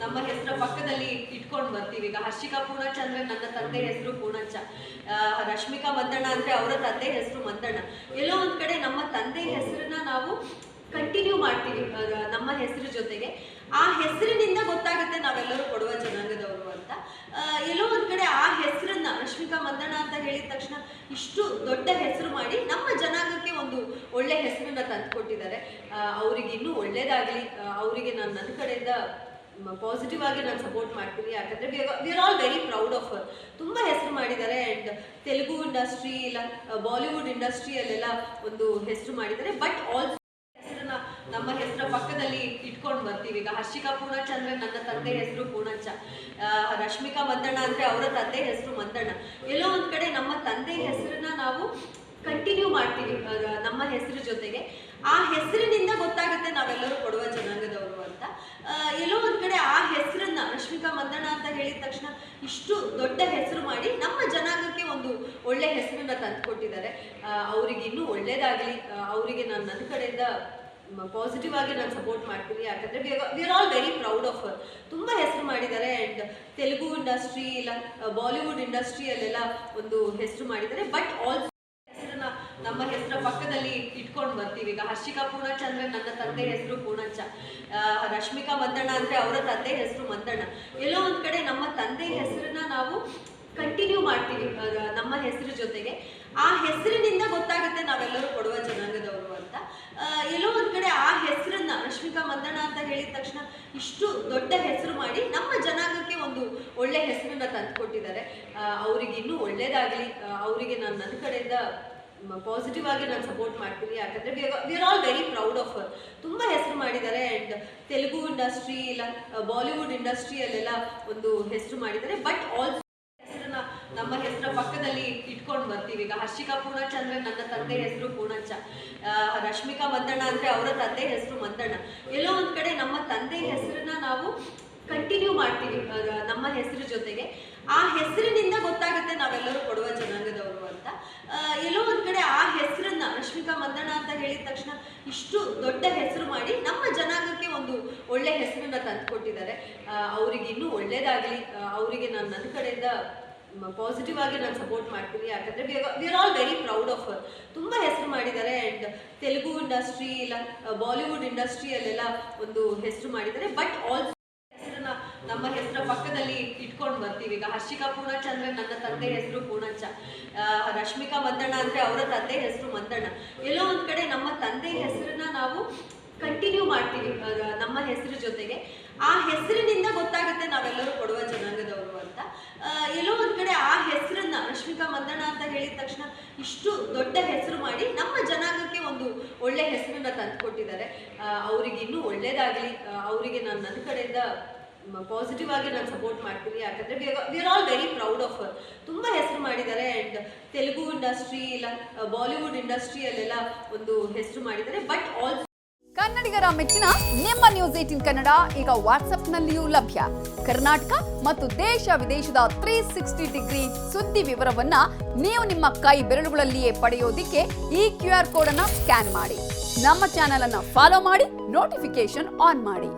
ನಮ್ಮ ಹೆಸರ ಪಕ್ಕದಲ್ಲಿ ಇಟ್ಕೊಂಡು ಬರ್ತೀವಿ. ಈಗ ಹರ್ಷಿಕಾ ಪೂರ್ಣಚ್ ಅಂದ್ರೆ ನನ್ನ ತಂದೆ ಹೆಸರು ಪೂರ್ಣಚ್ಚ ಆ, ರಶ್ಮಿಕಾ ಮಂದಣ್ಣ ಅಂದ್ರೆ ಅವರ ತಂದೆ ಹೆಸರು ಮಂದಣ್ಣ. ಎಲ್ಲೋ ಒಂದ್ ಕಡೆ ನಮ್ಮ ತಂದೆ ಹೆಸರನ್ನ ನಾವು ಕಂಟಿನ್ಯೂ ಮಾಡ್ತೀವಿ ನಮ್ಮ ಹೆಸರು ಜೊತೆಗೆ. ಆ ಹೆಸರಿನಿಂದ ಗೊತ್ತಾಗುತ್ತೆ ನಾವೆಲ್ಲರೂ ಕೊಡುವ ಜನಾಂಗದವರು ಅಂತ. ಎಲ್ಲೋ ಒಂದ್ ಕಡೆ ಆ ಹೆಸರನ್ನ ರಶ್ಮಿಕಾ ಮಂದಣ್ಣ ಅಂತ ಹೇಳಿದ ತಕ್ಷಣ ಇಷ್ಟು ದೊಡ್ಡ ಹೆಸರು ಮಾಡಿ ನಮ್ಮ ಜನಾಂಗಕ್ಕೆ ಒಂದು ಒಳ್ಳೆ ಹೆಸರನ್ನ ತಂದುಕೊಟ್ಟಿದ್ದಾರೆ. ಅವರಿಗೆ ಇನ್ನೂ ಒಳ್ಳೇದಾಗಲಿ ಅವರಿಗೆ ನಾನು ನನ್ನ ಕಡೆಯಿಂದ ಪಾಸಿಟಿವ್ ಆಗಿ ನಾನು ಸಪೋರ್ಟ್ ಮಾಡ್ತೀನಿ. ಯಾಕಂದ್ರೆ we are all very proud of ತುಂಬ ಹೆಸರು ಮಾಡಿದ್ದಾರೆ ಆ್ಯಂಡ್ ತೆಲುಗು ಇಂಡಸ್ಟ್ರಿ ಇಲ್ಲ ಬಾಲಿವುಡ್ ಇಂಡಸ್ಟ್ರಿಯಲ್ಲೆಲ್ಲ ಒಂದು ಹೆಸರು ಮಾಡಿದ್ದಾರೆ. ಬಟ್ ಆಲ್ಸೋ ಹೆಸರನ್ನ ನಮ್ಮ ಹೆಸರ ಪಕ್ಕದಲ್ಲಿ ಇಟ್ಕೊಂಡು ಬರ್ತೀವಿ. ಈಗ ಹರ್ಷಿಕಾ ಪೂರ್ಣಚ್ ಅಂದ್ರೆ ನನ್ನ ತಂದೆ ಹೆಸರು ಪೂರ್ಣಚ್ಚ ಆ, ರಶ್ಮಿಕಾ ಮಂದಣ್ಣ ಅಂದ್ರೆ ಅವರ ತಂದೆ ಹೆಸರು ಮಂದಣ್ಣ. ಎಲ್ಲೋ ಒಂದು ಕಡೆ ನಮ್ಮ ತಂದೆ ಹೆಸರನ್ನ ನಾವು ಕಂಟಿನ್ಯೂ ಮಾಡ್ತೀವಿ ನಮ್ಮ ಹೆಸರು ಜೊತೆಗೆ. ಆ ಹೆಸರಿನಿಂದ ಗೊತ್ತಾಗುತ್ತೆ ನಾವೆಲ್ಲರೂ ಕೊಡುವ ಜನಾಂಗದವರು ಅಂತ ಆ, ಎಲ್ಲೋ ಒಂದ್ ಕಡೆ ಆ ಹೆಸರನ್ನ ರಶ್ಮಿಕಾ ಮಂದಣ್ಣ ಅಂತ ಹೇಳಿದ ತಕ್ಷಣ ಇಷ್ಟು ದೊಡ್ಡ ಹೆಸರು ಮಾಡಿ ನಮ್ಮ ಜನಾಂಗಕ್ಕೆ ಒಂದು ಒಳ್ಳೆ ಹೆಸರನ್ನ ತಂದುಕೊಟ್ಟಿದ್ದಾರೆ. ಅವರಿಗೆ ಇನ್ನೂ ಒಳ್ಳೇದಾಗಲಿ ಅವರಿಗೆ ನಾನು ನನ್ನ ಕಡೆಯಿಂದ ಪಾಸಿಟಿವ್ ಆಗಿ ನಾನು ಸಪೋರ್ಟ್ ಮಾಡ್ತೀನಿ. ಯಾಕಂದ್ರೆ we are all very proud of ತುಂಬ ಹೆಸರು ಮಾಡಿದ್ದಾರೆ ಆ್ಯಂಡ್ ತೆಲುಗು ಇಂಡಸ್ಟ್ರಿ ಇಲ್ಲ ಬಾಲಿವುಡ್ ಇಂಡಸ್ಟ್ರಿಯಲ್ಲೆಲ್ಲ ಒಂದು ಹೆಸರು ಮಾಡಿದ್ದಾರೆ. ಬಟ್ ಆಲ್ಸೋ ಹೆಸರನ್ನ ನಮ್ಮ ಹೆಸರ ಪಕ್ಕದಲ್ಲಿ ಇಟ್ಕೊಂಡು ಬರ್ತೀವಿ. ಈಗ ಹರ್ಷಿಕಾ ಪೂರ್ಣಚ್ ಅಂದ್ರೆ ನನ್ನ ತಂದೆ ಹೆಸರು ಪೂರ್ಣಚ್ಚ ರಶ್ಮಿಕಾ ಮಂದಣ್ಣ ಅಂದ್ರೆ ಅವರ ತಂದೆ ಹೆಸರು ಮಂದಣ್ಣ ಎಲ್ಲೋ ಒಂದ್ ಕಡೆ ನಮ್ಮ ತಂದೆ ಹೆಸರನ್ನ ನಾವು ಕಂಟಿನ್ಯೂ ಮಾಡ್ತೀವಿ ನಮ್ಮ ಹೆಸರು ಜೊತೆಗೆ. ಆ ಹೆಸರಿನಿಂದ ಗೊತ್ತಾಗುತ್ತೆ ನಾವೆಲ್ಲರೂ ಕೊಡುವ ಜನಾಂಗದವರು ಅಂತ. ಎಲ್ಲೋ ಒಂದ್ ಕಡೆ ಆ ಹೆಸರನ್ನ, ರಶ್ಮಿಕಾ ಮಂದಣ್ಣ ಅಂತ ಹೇಳಿದ ತಕ್ಷಣ ಇಷ್ಟು ದೊಡ್ಡ ಹೆಸರು ಮಾಡಿ ನಮ್ಮ ಜನಾಂಗಕ್ಕೆ ಒಂದು ಒಳ್ಳೆ ಹೆಸರನ್ನ ತಂದುಕೊಟ್ಟಿದ್ದಾರೆ. ಅವರಿಗೆ ಇನ್ನೂ ಒಳ್ಳೇದಾಗಲಿ ಅವರಿಗೆ ನಾನು ನನ್ನ ಕಡೆಯಿಂದ ಪಾಸಿಟಿವ್ ಆಗಿ ನಾನು ಸಪೋರ್ಟ್ ಮಾಡ್ತೀನಿ. ಯಾಕಂದ್ರೆ we are all very proud of ತುಂಬ ಹೆಸರು ಮಾಡಿದ್ದಾರೆ ಆ್ಯಂಡ್ ತೆಲುಗು ಇಂಡಸ್ಟ್ರಿ ಇಲ್ಲ ಬಾಲಿವುಡ್ ಇಂಡಸ್ಟ್ರಿಯಲ್ಲೆಲ್ಲ ಒಂದು ಹೆಸರು ಮಾಡಿದ್ದಾರೆ. ಬಟ್ ಆಲ್ಸೋ ಹೆಸರನ್ನ ನಮ್ಮ ಹೆಸರ ಪಕ್ಕದಲ್ಲಿ ಇಟ್ಕೊಂಡು ಬರ್ತೀವಿ. ಈಗ ಹರ್ಷಿಕಾ ಪೂರ್ಣಚ್ ಅಂದ್ರೆ ನನ್ನ ತಂದೆ ಹೆಸರು ಪೂರ್ಣಚ್ಚ ಆ, ರಶ್ಮಿಕಾ ಮಂದಣ್ಣ ಅಂದ್ರೆ ಅವರ ತಂದೆ ಹೆಸರು ಮಂದಣ್ಣ. ಎಲ್ಲೋ ಒಂದ್ ಕಡೆ ನಮ್ಮ ತಂದೆ ಹೆಸರನ್ನ ನಾವು ಕಂಟಿನ್ಯೂ ಮಾಡ್ತೀವಿ ನಮ್ಮ ಹೆಸರು ಜೊತೆಗೆ. ಆ ಹೆಸರಿನಿಂದ ಗೊತ್ತಾಗುತ್ತೆ ನಾವೆಲ್ಲರೂ ಕೊಡುವ ಜನಾಂಗದವರು ಅಂತ ಆ, ಎಲ್ಲೋ ಒಂದ್ ಕಡೆ ಆ ಹೆಸರನ್ನ ರಶ್ಮಿಕಾ ಮಂದಣ್ಣ ಅಂತ ಹೇಳಿದ ತಕ್ಷಣ ಇಷ್ಟು ದೊಡ್ಡ ಹೆಸರು ಮಾಡಿ ನಮ್ಮ ಜನಾಂಗಕ್ಕೆ ಒಂದು ಒಳ್ಳೆ ಹೆಸರನ್ನ ತಂದುಕೊಟ್ಟಿದ್ದಾರೆ. ಅವರಿಗೆ ಇನ್ನೂ ಒಳ್ಳೇದಾಗಲಿ. ಅವರಿಗೆ ನಾನು ನನ್ನ ಕಡೆಯಿಂದ ಪಾಸಿಟಿವ್ ಆಗಿ ನಾನು ಸಪೋರ್ಟ್ ಮಾಡ್ತೀನಿ. ಯಾಕಂದ್ರೆ we are all very proud of ತುಂಬ ಹೆಸರು ಮಾಡಿದ್ದಾರೆ ಆ್ಯಂಡ್ ತೆಲುಗು ಇಂಡಸ್ಟ್ರಿ ಇಲ್ಲ ಬಾಲಿವುಡ್ ಇಂಡಸ್ಟ್ರಿಯಲ್ಲೆಲ್ಲ ಒಂದು ಹೆಸರು ಮಾಡಿದ್ದಾರೆ. ಬಟ್ ಹೆಸರನ್ನ ನಮ್ಮ ಹೆಸರ ಪಕ್ಕದಲ್ಲಿ ಇಟ್ಕೊಂಡು ಬರ್ತೀವಿ. ಈಗ ಹರ್ಷಿಕಾ ಪೂರ್ಣಚಂದ್ರ ನನ್ನ ತಂದೆ ಹೆಸರು ಪೂರ್ಣಚ್ಚ ಆ, ರಶ್ಮಿಕಾ ಮಂದಣ್ಣ ಅಂದ್ರೆ ಅವರ ತಂದೆ ಹೆಸರು ಮಂದಣ್ಣ. ಎಲ್ಲೋ ಒಂದ್ ಕಡೆ ನಮ್ಮ ತಂದೆ ಹೆಸರನ್ನ ನಾವು ಕಂಟಿನ್ಯೂ ಮಾಡ್ತೀವಿ ನಮ್ಮ ಹೆಸರು ಜೊತೆಗೆ. ಆ ಹೆಸರಿನಿಂದ ಗೊತ್ತಾಗುತ್ತೆ ನಾವೆಲ್ಲರೂ ಕೊಡುವ ಜನಾಂಗದವರು ಅಂತ. ಎಲ್ಲೋ ಒಂದ್ ಕಡೆ ಆ ಹೆಸರನ್ನ ರಶ್ಮಿಕಾ ಮಂದಣ್ಣ ಅಂತ ಹೇಳಿದ ತಕ್ಷಣ ಇಷ್ಟು ದೊಡ್ಡ ಹೆಸರು ಮಾಡಿ ನಮ್ಮ ಜನಾಂಗಕ್ಕೆ ಒಂದು ಒಳ್ಳೆ ಹೆಸರನ್ನ ತಂದುಕೊಟ್ಟಿದ್ದಾರೆ. ಅವರಿಗೆ ಇನ್ನೂ ಒಳ್ಳೇದಾಗಲಿ. ಅವರಿಗೆ ನಾನು ನನ್ನ ಕಡೆಯಿಂದ ಪಾಸಿಟಿವ್ ಆಗಿ ನಾನು ಸಪೋರ್ಟ್ ಮಾಡ್ತೀನಿ. ಯಾಕಂದ್ರೆ we are all very proud of ತುಂಬ ಹೆಸರು ಮಾಡಿದ್ದಾರೆ ಆ್ಯಂಡ್ ತೆಲುಗು ಇಂಡಸ್ಟ್ರಿ ಇಲ್ಲ ಬಾಲಿವುಡ್ ಇಂಡಸ್ಟ್ರಿಯಲ್ಲೆಲ್ಲ ಒಂದು ಹೆಸರು ಮಾಡಿದ್ದಾರೆ. ಬಟ್ ಆಲ್ ಕನ್ನಡಿಗರ ಮೆಚ್ಚಿನ ನಿಮ್ಮ ನ್ಯೂಸ್ ಏಟಿನ್ ಕನ್ನಡ ಈಗ ವಾಟ್ಸಪ್ನಲ್ಲಿಯೂ ಲಭ್ಯ. ಕರ್ನಾಟಕ ಮತ್ತು ದೇಶ ವಿದೇಶದ ತ್ರೀ ಸಿಕ್ಸ್ಟಿ ಡಿಗ್ರಿ ಸುದ್ದಿ ವಿವರವನ್ನ ನೀವು ನಿಮ್ಮ ಕೈ ಬೆರಳುಗಳಲ್ಲಿಯೇ ಪಡೆಯೋದಿಕ್ಕೆ ಈ ಕ್ಯೂ ಆರ್ ಕೋಡ್ ಅನ್ನ ಸ್ಕ್ಯಾನ್ ಮಾಡಿ. ನಮ್ಮ ಚಾನೆಲ್ ಅನ್ನು ಫಾಲೋ ಮಾಡಿ ನೋಟಿಫಿಕೇಶನ್ ಆನ್ ಮಾಡಿ.